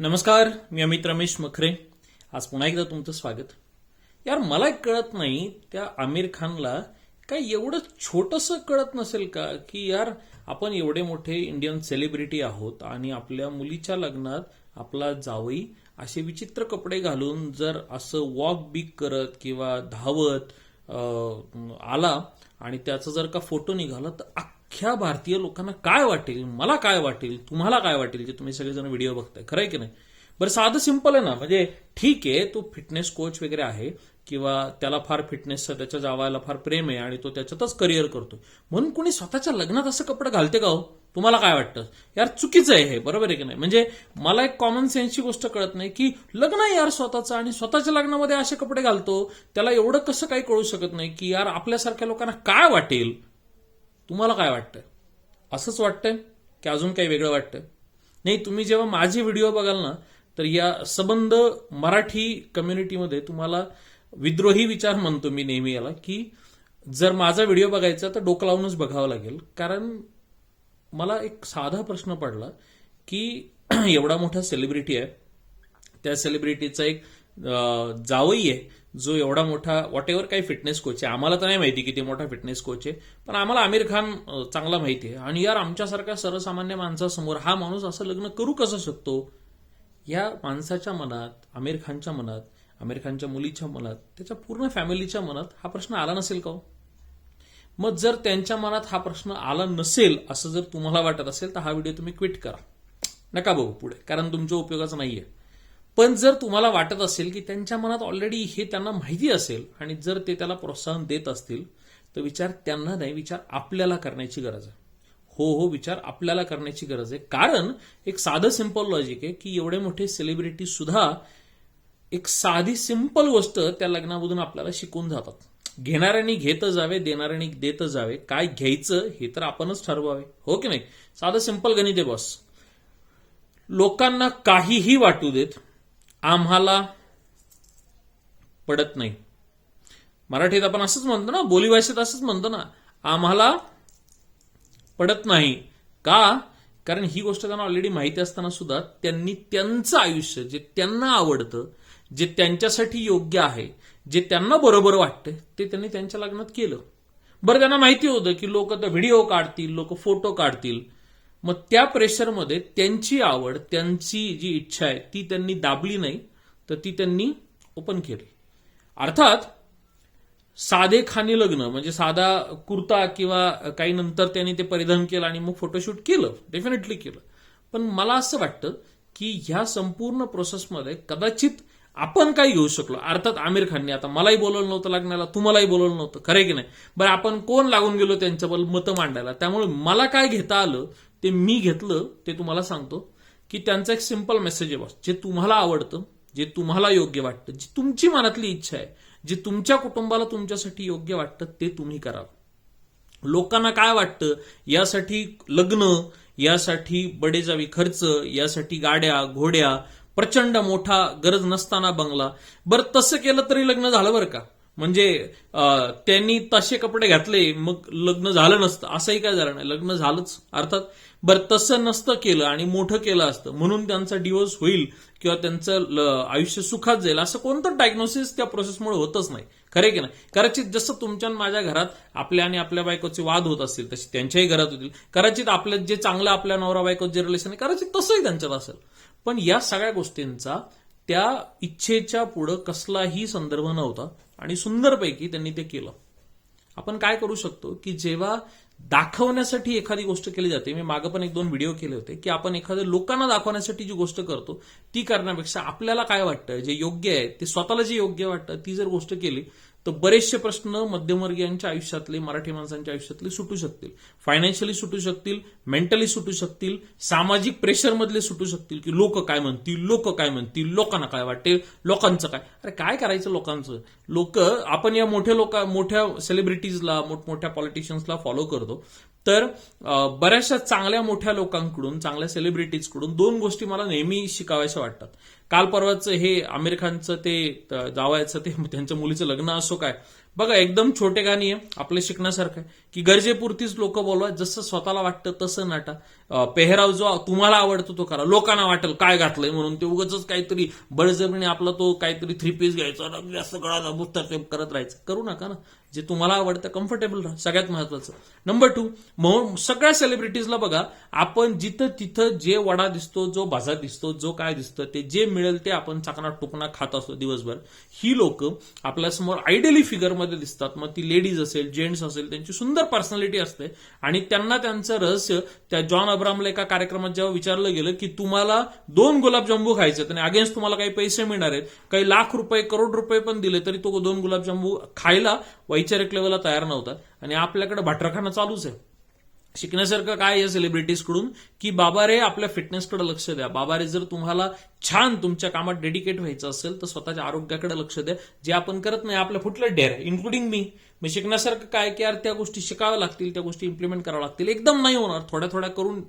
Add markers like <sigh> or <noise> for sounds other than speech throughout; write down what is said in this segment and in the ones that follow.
नमस्कार मी अमित रमेश मखरे. आज पुन्हा एकदा तुमचं स्वागत. यार मला एक कळत नाही त्या आमिर खानला काय एवढं छोटंसं कळत नसेल का? की यार आपण एवढे मोठे इंडियन सेलिब्रिटी आहोत आणि आपल्या मुलीच्या लग्नात आपला जावई असे विचित्र कपडे घालून जर असं वॉक बिक करत किंवा धावत आला आणि त्याचा जर का फोटो निघाला तर अख्ख्या भारतीय लोकांना काय वाटेल मला काय वाटेल तुम्हाला काय वाटेल जे तुम्ही सगळेजण व्हिडिओ बघताय खरंय की नाही? बरं साधं सिंपल आहे ना म्हणजे ठीक आहे तो फिटनेस कोच वगैरे आहे किंवा त्याला फार फिटनेस त्याच्या जावायला फार प्रेम आहे आणि तो त्याच्यातच करिअर करतो म्हणून कोणी स्वतःच्या लग्नात असं कपडे घालते का हो? तुम्हाला काय वाटतं? यार चुकीचं आहे हे बरोबर आहे की नाही? म्हणजे मला एक कॉमन सेन्सची गोष्ट कळत नाही की लग्न आहे यार स्वतःचं आणि स्वतःच्या लग्नामध्ये असे कपडे घालतो त्याला एवढं कसं काही कळू शकत नाही की यार आपल्यासारख्या लोकांना काय वाटेल? तुम्हाला काय वाटतं असंच वाटतंय की अजून काही वेगळं वाटतं नाही तुम्ही जेव्हा माझे व्हिडिओ बघाल ना तर या सबंध मराठी कम्युनिटीमध्ये तुम्हाला विद्रोही विचार म्हणतो मी नेहमी याला की जर माझा व्हिडिओ बघायचा तर डोकं लावूनच बघावं लागेल. कारण मला एक साधा प्रश्न पडला की <clears throat> एवढा मोठा सेलिब्रिटी आहे. त्या सेलिब्रिटीचा एक जावई आहे. जो एवढा मोठा वॉट एव्हर काही फिटनेस कोच आहे आम्हाला तर नाही माहिती किती मोठा फिटनेस कोच आहे पण आम्हाला आमिर खान चांगला माहिती आहे. आणि यार आमच्यासारख्या सर्वसामान्य माणसासमोर हा माणूस असं लग्न करू कसं शकतो? या माणसाच्या मनात आमिर खानच्या मनात आमिर खानच्या मुलीच्या मनात त्याच्या पूर्ण फॅमिलीच्या मनात हा प्रश्न आला नसेल का हो? मग जर त्यांच्या मनात हा प्रश्न आला नसेल असं जर तुम्हाला वाटत असेल तर हा व्हिडिओ तुम्ही क्विट करा. नका बघू पुढे कारण तुमच्या उपयोगाचं नाहीये. पण जर तुम्हाला वाटत असेल की त्यांच्या मनात ऑलरेडी हे त्यांना माहिती असेल आणि जर ते त्याला प्रोत्साहन देत असतील तर विचार त्यांना नाही विचार आपल्याला करण्याची गरज आहे. हो हो विचार आपल्याला करण्याची गरज आहे. कारण एक साधं सिंपल लॉजिक आहे की एवढे मोठे सेलिब्रिटी सुद्धा एक साधी सिंपल गोष्ट त्या लग्नामधून आपल्याला शिकून जातात. घेणाऱ्यांनी घेत जावे देणाऱ्यांनी देत जावे. काय घ्यायचं हे तर आपणच ठरवावे. हो की नाही? साधं सिंपल गणित आहे बॉस लोकांना काहीही वाटू देत आम्हाला पडत नाही. मराठीत आपण असंच म्हणतो ना बोलीभाषेत असंच म्हणतो ना आम्हाला पडत नाही. का? कारण ही गोष्ट त्यांना ऑलरेडी माहिती असताना सुद्धा त्यांनी त्यांचं आयुष्य जे त्यांना आवडतं जे त्यांच्यासाठी योग्य आहे जे त्यांना बरोबर वाटतं ते त्यांनी त्यांच्या लग्नात केलं. बरं त्यांना माहिती होतं की लोक तर व्हिडिओ काढतील लोक फोटो काढतील. मग त्या प्रेशरमध्ये त्यांची आवड त्यांची जी इच्छा आहे ती त्यांनी दाबली नाही तर ती त्यांनी ओपन केली. अर्थात साधे खाणी लग्न म्हणजे साधा कुर्ता किंवा काही नंतर त्यांनी ते परिधान केलं आणि मग फोटोशूट केलं डेफिनेटली केलं. पण मला असं वाटतं की ह्या संपूर्ण प्रोसेसमध्ये कदाचित आपण काय घेऊ शकलो. अर्थात आमिर खानने आता मलाही बोलवलं नव्हतं लग्नाला तुम्हालाही बोलवलं नव्हतं. खरं की नाही? बरं आपण कोण लागून गेलो त्यांच्याबद्दल मतं मांडायला? त्यामुळे मला काय घेता आलं ते मी घेतलं ते तुम्हाला सांगतो की त्यांचा एक सिंपल मेसेज आहे जे तुम्हाला आवडतं जे तुम्हाला योग्य वाटतं जी तुमची मनातली इच्छा आहे जे तुमच्या कुटुंबाला तुमच्यासाठी योग्य वाटतं ते तुम्ही करावं. लोकांना काय वाटतं? यासाठी लग्न यासाठी बडेजावी खर्च यासाठी गाड्या घोड्या प्रचंड मोठा गरज नसताना बंगला. बरं तसं केलं तरी लग्न झालं बरं का? म्हणजे त्यांनी तसे कपडे घातले मग लग्न झालं नसतं. असंही काय झालं नाही. लग्न झालंच अर्थात. बरं तसं नसतं केलं आणि मोठं केलं असतं. म्हणून त्यांचा डिवोर्स होईल किंवा त्यांचं आयुष्य सुखात जाईल. असं कोणतं डायग्नोसिस त्या प्रोसेसमुळे होतच नाही. खरे की नाही? कदाचित जसं तुमच्या माझ्या घरात आपल्या आणि आपल्या बायकोचे वाद होत असतील तसे त्यांच्याही घरात होतील. कदाचित आपल्या जे चांगलं आपल्या नवरा बायको जे रिलेशन आहे कदाचित तसंही त्यांच्यात असेल. पण या सगळ्या गोष्टींचा त्या इच्छेच्या पुढं कसलाही संदर्भ नव्हता आणि सुंदरपैकी त्यांनी ते केलं. आपण काय करू शकतो की जेव्हा दाखवण्यासाठी एखादी गोष्ट केली जाते मी मागे पण एक दोन व्हिडिओ केले होते की आपण एखाद्या लोकांना दाखवण्यासाठी जी गोष्ट करतो ती करण्यापेक्षा आपल्याला काय वाटतं जे योग्य आहे ते स्वतःला जे योग्य वाटतं ती जर गोष्ट केली तर बरेचसे प्रश्न मध्यमवर्गीयांच्या आयुष्यातले मराठी माणसांच्या आयुष्यातले सुटू शकतील. फायनान्शियली सुटू शकतील मेंटली सुटू शकतील सामाजिक प्रेशरमधले सुटू शकतील की लोक काय म्हणतील लोक काय म्हणतील लोकांना काय वाटेल लोकांचं काय? अरे काय करायचं लोकांचं? लोक आपण या मोठ्या लोक मोठ्या सेलिब्रिटीजला मोठमोठ्या पॉलिटिशियन्सला फॉलो करतो. तर बऱ्याचशा चांगल्या मोठ्या लोकांकडून चांगल्या सेलिब्रिटीजकडून दोन गोष्टी मला नेहमी शिकाव्याशा वाटतात. काल परवाचं हे आमिर खानचं ते जावायचं ते <laughs> त्यांच्या मुलीचं लग्न असो काय बघा एकदम छोटे गाणी आहे आपले शिकण्यासारखं आहे. की गरजेपुरतीच लोक बोलवा जसं स्वतःला वाटतं तसं नाटा. पेहराव जो तुम्हाला आवडतो तो करा. लोकांना वाटेल काय घातलंय? म्हणून ते उगाच काहीतरी बळजबरीने आपला तो काहीतरी थ्री पीस घ्यायचा जास्त गळा बुस्तर करत राहायचं. करू नका ना. जे तुम्हाला आवडतं कम्फर्टेबल राहा. सगळ्यात महत्वाचं. नंबर टू सगळ्या सेलिब्रिटीजला बघा आपण जिथं तिथं जे वडा दिसतो जो भाजा दिसतो जो काय दिसतं ते जे मिळेल ते आपण चाकणा टुकणा खात असतो दिवसभर. ही लोक आपल्यासमोर आयडियली फिगरमध्ये दिसतात. मग ती लेडीज असेल जेंट्स असेल त्यांची सुंदर पर्सनॅलिटी असते. आणि त्यांना त्यांचं रहस्य त्या जॉन अब्रामला एका कार्यक्रमात जेव्हा विचारलं गेलं की तुम्हाला दोन गुलाबजांबू खायचे आणि अगेन्स्ट तुम्हाला काही पैसे मिळणार आहेत काही लाख रुपये करोड रुपये पण दिले तरी तो दोन गुलाबजांबू खायला वैचारिक लेवलला तयार नव्हता. आणि आपल्याकडे भटरखाना चालूच आहे. शिकण्यासारखं काय आहे सेलिब्रिटीजकडून की बाबा रे आपल्या फिटनेसकडे लक्ष द्या. बाबा रे जर तुम्हाला छान तुमच्या कामात डेडिकेट व्हायचं असेल तर स्वतःच्या आरोग्याकडे लक्ष द्या. जे आपण करत नाही आपल्या फुटलं डेअर इन्क्लुडिंग मी मी शिकण्यासारखं काय की यार त्या गोष्टी शिकाव्या लागतील त्या गोष्टी इम्प्लिमेंट कराव्या लागतील. एकदम नाही होणार. थोड्या थोड्या करून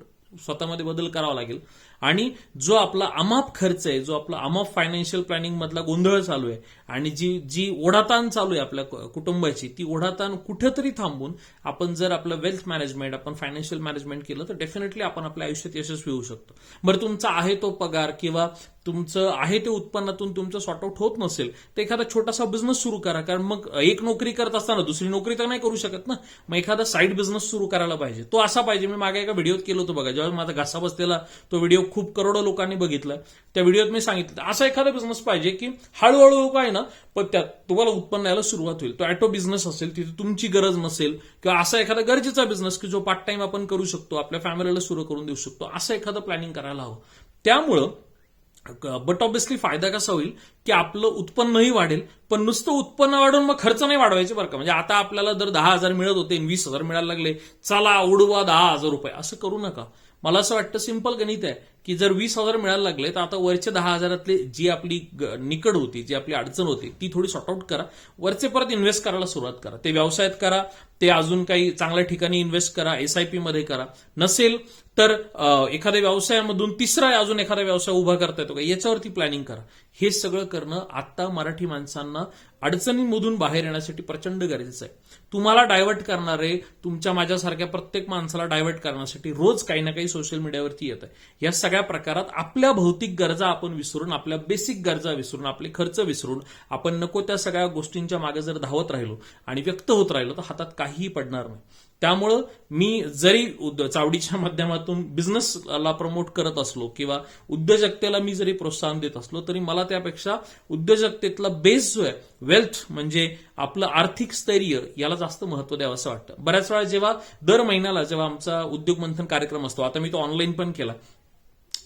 स्वतःमध्ये बदल करावा लागेल. आणि जो आपला अमाप खर्च आहे जो आपला अमाप फायनान्शियल प्लॅनिंग मधला गोंधळ चालू आहे आणि जी जी ओढाताण चालू आहे आपल्या कु- कुटुंबाची ती ओढाताण कुठेतरी थांबून आपण जर आपलं वेल्थ मॅनेजमेंट आपण फायनान्शियल मॅनेजमेंट केलं तर डेफिनेटली आपण आपल्या आयुष्यात यशस्वी होऊ शकतो. बरं तुमचा आहे तो पगार किंवा तुमचं आहे ते उत्पन्नातून तुमचं सॉर्ट आउट होत नसेल तर एखादा छोटासा बिझनेस सुरू करा कारण मग एक नोकरी करत असताना दुसरी नोकरी तर नाही करू शकत ना? मग एखादा साईड बिझनेस सुरू करायला पाहिजे. तो असा पाहिजे. मी मागे एका व्हिडिओत केलं होतं बघा जेव्हा माझा घासा बसलेला तो व्हिडिओ खूप करोडो लोकांनी बघितलं. त्या व्हिडिओत मी सांगितलं. असा एखादा बिझनेस पाहिजे की हळूहळू काय ना पण त्यात तुम्हाला उत्पन्न यायला सुरुवात होईल. तो ॲटो बिझनेस असेल तिथे तुमची गरज नसेल किंवा असा एखादा गरजेचा बिझनेस की जो पार्ट टाइम आपण करू शकतो आपल्या फॅमिलीला सुरू करून देऊ शकतो असं एखादं प्लॅनिंग करायला हवं. त्यामुळं बट ऑब्विसली फायदा कसा होईल की आपलं उत्पन्नही वाढेल पण नुसतं उत्पन्न वाढून मग खर्च नाही वाढवायचे बरं का. म्हणजे आता आपल्याला जर दहा हजार मिळत होते वीस हजार मिळायला लागले चला उडवा दहा हजार रुपये. असं करू नका. मला असं वाटतं सिंपल गणित आहे. की जर वीस हजार मिळायला लागले तर आता वरचे दहा हजारातले जी आपली ग- निकड होती जी आपली अडचण होती ती थोडी सॉर्ट आउट करा. वरचे परत इन्व्हेस्ट करायला सुरुवात करा. ते व्यवसायात करा ते अजून काही चांगल्या ठिकाणी इन्व्हेस्ट करा एसआयपी मध्ये करा. नसेल तर एखाद्या व्यवसायामधून तिसरा अजून एखादा व्यवसाय उभा करता येतो का? याच्यावरती प्लॅनिंग करा. हे सगळं करणं आता मराठी माणसांना अडचणींमधून बाहेर येण्यासाठी प्रचंड गरजेचं आहे. तुम्हाला डायव्हर्ट करणारे तुमच्या माझ्यासारख्या प्रत्येक माणसाला डायव्हर्ट करण्यासाठी रोज काही ना काही सोशल मीडियावरती येत आहे. या सगळ्या प्रकारात आपल्या भौतिक गरजा आपण विसरून आपल्या बेसिक गरजा विसरून आपले खर्च विसरून आपण नको त्या सगळ्या गोष्टींच्या मागे जर धावत राहिलो आणि व्यक्त होत राहिलो तर हातात काहीही पडणार नाही. त्यामुळं मी जरी उद- चावडीच्या माध्यमातून बिझनेसला प्रमोट करत असलो किंवा उद्योजकतेला मी जरी प्रोत्साहन देत असलो तरी मला त्यापेक्षा उद्योजकतेतला बेस जो आहे वेल्थ म्हणजे आपलं आर्थिक स्थैर्य याला जास्त महत्त्व द्यावं असं वाटतं. बऱ्याच वेळा जेव्हा दर महिन्याला जेव्हा आमचा उद्योग मंथन कार्यक्रम असतो आता मी तो ऑनलाईन पण केला.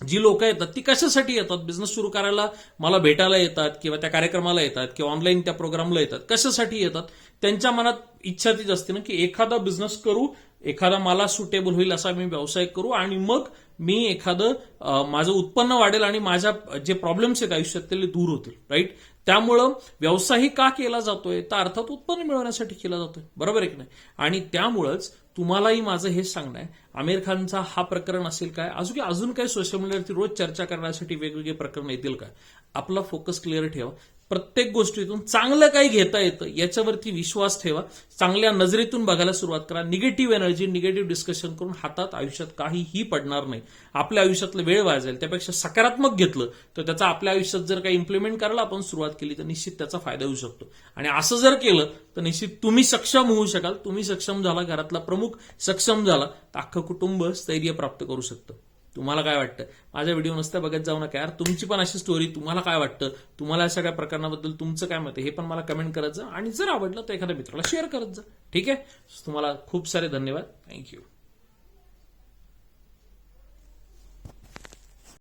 जी लोक येतात ती कशासाठी येतात? बिझनेस सुरू करायला मला भेटायला येतात किंवा त्या कार्यक्रमाला येतात किंवा ऑनलाईन त्या प्रोग्रामला येतात. कशासाठी येतात? त्यांच्या मनात इच्छा तीच असते ना की एखादा बिझनेस करू एखादा मला सुटेबल होईल असा मी व्यवसाय करू आणि मग मी एखादं माझं उत्पन्न वाढेल आणि माझ्या जे प्रॉब्लेम्स आहेत आयुष्यात ते दूर होतील राईट त्यामुळं व्यवसायही का केला जातोय? तर अर्थात उत्पन्न मिळवण्यासाठी केला जातोय. बरोबर आहे की नाही? आणि त्यामुळंच तुम्हालाही माझं हे सांगणं आहे. आमिर खानचा हा प्रकरण असेल काय? अजून अजून काय सोशल मीडियावरती रोज चर्चा करण्यासाठी वेगवेगळे प्रकरण येतील काय? आपला फोकस क्लिअर ठेवा. प्रत्येक गोष्टीतून चांगलं काही घेता येतं याच्यावरती विश्वास ठेवा. चांगल्या नजरेतून बघायला सुरुवात करा. निगेटिव्ह एनर्जी निगेटिव्ह डिस्कशन करून हातात आयुष्यात काहीही पडणार नाही. आपल्या आयुष्यातलं वेळ वाजेल त्यापेक्षा सकारात्मक घेतलं तर त्याचा आपल्या आयुष्यात जर काही इम्प्लिमेंट करायला आपण सुरुवात केली तर निश्चित त्याचा फायदा होऊ शकतो. आणि असं जर केलं तर निश्चित तुम्ही सक्षम होऊ शकाल. तुम्ही सक्षम झाला घरातला प्रमुख सक्षम झाला तर अख्खं कुटुंब स्थैर्य प्राप्त करू शकतं. तुम्हाला काय वाटतं? माझ्या व्हिडिओ नुसत्या बघत जाऊ नका यार. तुमची पण अशी स्टोरी तुम्हाला काय वाटतं? तुम्हाला अशा काय प्रकरणाबद्दल तुमचं काय मत आहे? हे पण मला कमेंट करत जा. आणि जर आवडलं तर एखाद्या मित्राला शेअर करत जा. ठीक आहे? तुम्हाला खूप सारे धन्यवाद. थँक्यू